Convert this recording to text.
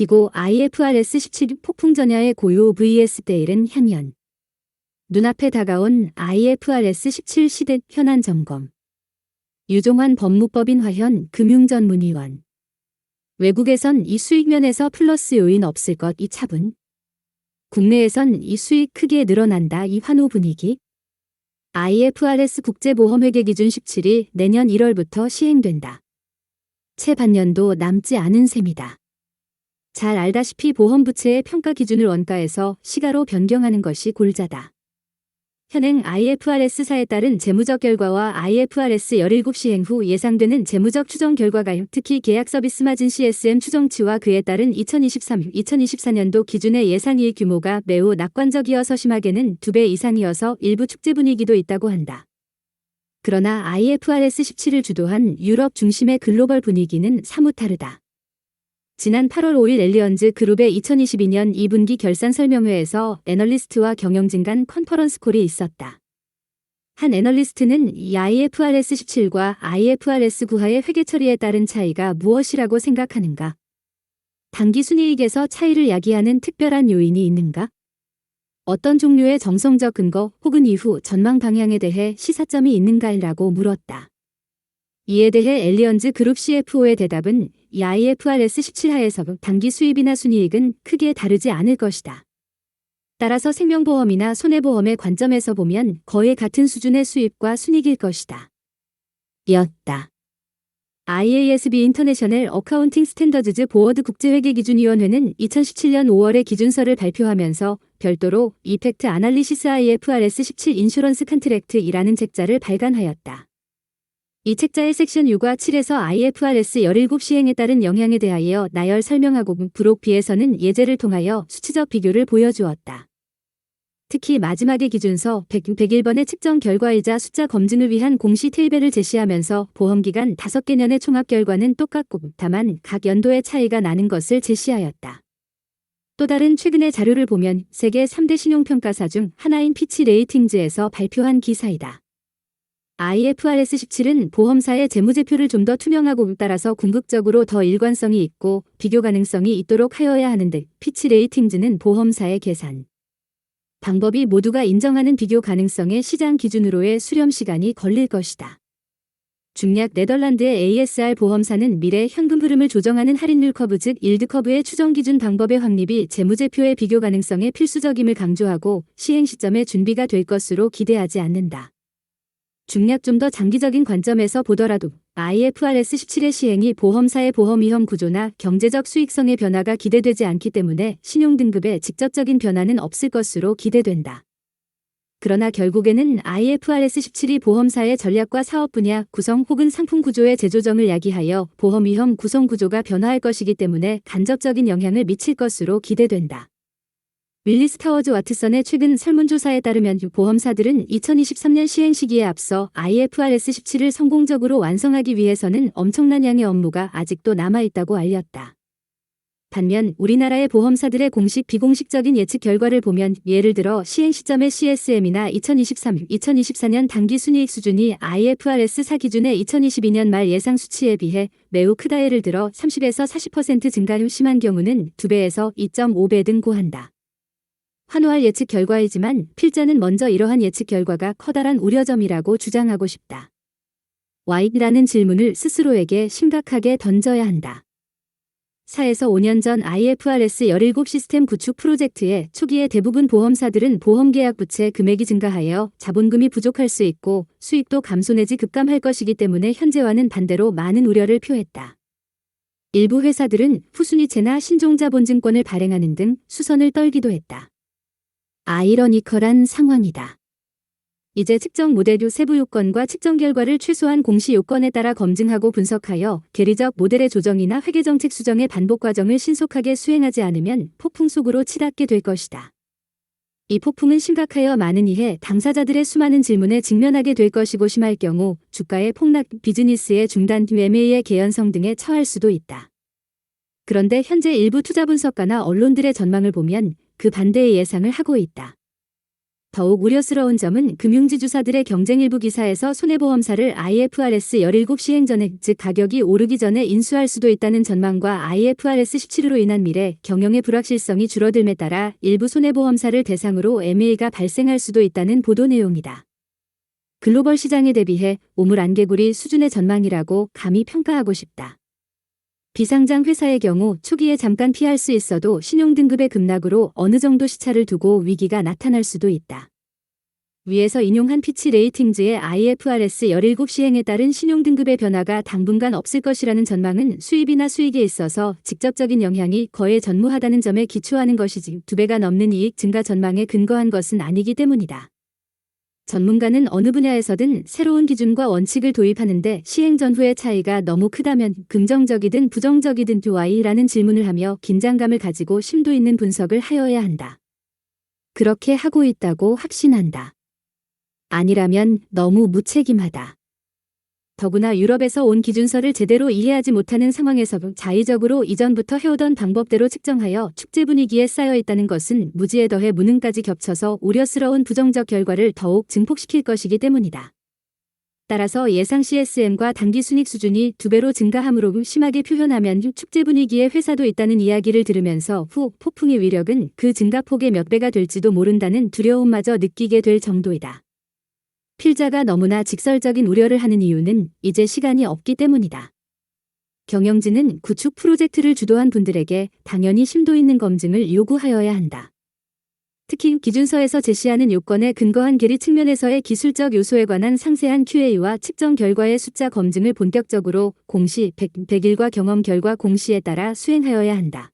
기고 IFRS 17 폭풍 전야의 고요 vs 때일은 현현. 눈앞에 다가온 IFRS 17 시대 현안 점검. 유종환 법무법인 화현 금융전문위원. 외국에선 이 수익 면에서 플러스 요인 없을 것 이 차분. 국내에선 이 수익 크게 늘어난다 이 환호 분위기. IFRS 국제보험회계 기준 17일 내년 1월부터 시행된다. 채 반년도 남지 않은 셈이다. 잘 알다시피 보험부채의 평가 기준을 원가에서 시가로 변경하는 것이 골자다. 현행 IFRS사에 따른 재무적 결과와 IFRS 17 시행 후 예상되는 재무적 추정 결과가 특히 계약 서비스 마진 CSM 추정치와 그에 따른 2023-2024년도 기준의 예상이익 규모가 매우 낙관적이어서 심하게는 2배 이상이어서 일부 축제 분위기도 있다고 한다. 그러나 IFRS 17을 주도한 유럽 중심의 글로벌 분위기는 사뭇 다르다. 지난 8월 5일 엘리언즈 그룹의 2022년 2분기 결산 설명회에서 애널리스트와 경영진 간 컨퍼런스 콜이 있었다. 한 애널리스트는 이 IFRS 17과 IFRS 9하의 회계 처리에 따른 차이가 무엇이라고 생각하는가? 단기 순이익에서 차이를 야기하는 특별한 요인이 있는가? 어떤 종류의 정성적 근거 혹은 이후 전망 방향에 대해 시사점이 있는가라고 물었다. 이에 대해 엘리언즈 그룹 CFO의 대답은 이 IFRS 17하에서 단기 수입이나 순이익은 크게 다르지 않을 것이다. 따라서 생명보험이나 손해보험의 관점에서 보면 거의 같은 수준의 수입과 순이익일 것이다. 였다. IASB 인터내셔널 어카운팅 스탠더즈즈 보어드 국제회계기준위원회는 2017년 5월에 기준서를 발표하면서 별도로 이펙트 아날리시스 IFRS 17 인슈런스 컨트랙트이라는 책자를 발간하였다. 이 책자의 섹션 6과 7에서 IFRS 17 시행에 따른 영향에 대하여 나열 설명하고 부록 B에서는 예제를 통하여 수치적 비교를 보여주었다. 특히 마지막의 기준서 100, 101번의 측정 결과이자 숫자 검증을 위한 공시 테이블을 제시하면서 보험기간 5개년의 총합 결과는 똑같고 다만 각 연도의 차이가 나는 것을 제시하였다. 또 다른 최근의 자료를 보면 세계 3대 신용평가사 중 하나인 피치 레이팅즈에서 발표한 기사이다. IFRS 17은 보험사의 재무제표를 좀 더 투명하고 따라서 궁극적으로 더 일관성이 있고 비교 가능성이 있도록 하여야 하는데 피치 레이팅즈는 보험사의 계산 방법이 모두가 인정하는 비교 가능성의 시장 기준으로의 수렴 시간이 걸릴 것이다. 중략 네덜란드의 ASR 보험사는 미래 현금 흐름을 조정하는 할인율 커브 즉 일드 커브의 추정 기준 방법의 확립이 재무제표의 비교 가능성에 필수적임을 강조하고 시행 시점에 준비가 될 것으로 기대하지 않는다. 중략 좀 더 장기적인 관점에서 보더라도 IFRS 17의 시행이 보험사의 보험 위험 구조나 경제적 수익성의 변화가 기대되지 않기 때문에 신용 등급에 직접적인 변화는 없을 것으로 기대된다. 그러나 결국에는 IFRS 17이 보험사의 전략과 사업 분야 구성 혹은 상품 구조의 재조정을 야기하여 보험 위험 구성 구조가 변화할 것이기 때문에 간접적인 영향을 미칠 것으로 기대된다. 윌리스 타워즈 와트선의 최근 설문조사에 따르면 보험사들은 2023년 시행 시기에 앞서 IFRS 17을 성공적으로 완성하기 위해서는 엄청난 양의 업무가 아직도 남아있다고 알렸다. 반면 우리나라의 보험사들의 공식 비공식적인 예측 결과를 보면 예를 들어 시행 시점의 CSM이나 2023, 2024년 단기 순이익 수준이 IFRS 4 기준의 2022년 말 예상 수치에 비해 매우 크다 예를 들어 30에서 40% 증가율 심한 경우는 2배에서 2.5배 등 고한다. 환호할 예측 결과이지만 필자는 먼저 이러한 예측 결과가 커다란 우려점이라고 주장하고 싶다. Y라는 질문을 스스로에게 심각하게 던져야 한다. 4에서 5년 전 IFRS 17 시스템 구축 프로젝트의 초기에 대부분 보험사들은 보험계약 부채 금액이 증가하여 자본금이 부족할 수 있고 수익도 감소 내지 급감할 것이기 때문에 현재와는 반대로 많은 우려를 표했다. 일부 회사들은 후순위채나 신종자본증권을 발행하는 등 수선을 떨기도 했다. 아이러니컬한 상황이다. 이제 측정 모델 요 세부 요건과 측정 결과를 최소한 공시 요건에 따라 검증하고 분석하여 계리적 모델의 조정이나 회계 정책 수정의 반복 과정을 신속하게 수행하지 않으면 폭풍 속으로 치닫게 될 것이다. 이 폭풍은 심각하여 많은 이해 당사자들의 수많은 질문에 직면하게 될 것이고 심할 경우 주가의 폭락, 비즈니스의 중단, 매매의 개연성 등에 처할 수도 있다. 그런데 현재 일부 투자 분석가나 언론들의 전망을 보면 그 반대의 예상을 하고 있다. 더욱 우려스러운 점은 금융지주사들의 경쟁 일부 기사에서 손해보험사를 IFRS 17 시행 전에 즉 가격이 오르기 전에 인수할 수도 있다는 전망과 IFRS 17으로 인한 미래 경영의 불확실성이 줄어들에 따라 일부 손해보험사를 대상으로 MA가 발생할 수도 있다는 보도 내용이다. 글로벌 시장에 대비해 오물 안개구리 수준의 전망이라고 감히 평가하고 싶다. 비상장 회사의 경우 초기에 잠깐 피할 수 있어도 신용등급의 급락으로 어느 정도 시차를 두고 위기가 나타날 수도 있다. 위에서 인용한 피치 레이팅즈의 IFRS 17 시행에 따른 신용등급의 변화가 당분간 없을 것이라는 전망은 수입이나 수익에 있어서 직접적인 영향이 거의 전무하다는 점에 기초하는 것이지 두 배가 넘는 이익 증가 전망에 근거한 것은 아니기 때문이다. 전문가는 어느 분야에서든 새로운 기준과 원칙을 도입하는데 시행 전후의 차이가 너무 크다면 긍정적이든 부정적이든 why라는 질문을 하며 긴장감을 가지고 심도 있는 분석을 하여야 한다. 그렇게 하고 있다고 확신한다. 아니라면 너무 무책임하다. 더구나 유럽에서 온 기준서를 제대로 이해하지 못하는 상황에서 자의적으로 이전부터 해오던 방법대로 측정하여 축제 분위기에 쌓여 있다는 것은 무지에 더해 무능까지 ገብ쳐서 우려스러운 부정적 결과를 더욱 증폭시킬 것이기 때문이다. 따라서 예상 CSM과 단기 순익 수준이 두 배로 증가함으로 심하게 표현하면 축제 분위기에 회사도 있다는 이야기를 들으면서 후 폭풍의 위력은 그 증가폭의 몇 배가 될지도 모른다는 두려움마저 느끼게 될 정도이다. 필자가 너무나 직설적인 우려를 하는 이유는 이제 시간이 없기 때문이다. 경영진은 구축 프로젝트를 주도한 분들에게 당연히 심도 있는 검증을 요구하여야 한다. 특히 기준서에서 제시하는 요건에 근거한 계리 측면에서의 기술적 요소에 관한 상세한 QA와 측정 결과의 숫자 검증을 본격적으로 공시 100, 100일과 경험 결과 공시에 따라 수행하여야 한다.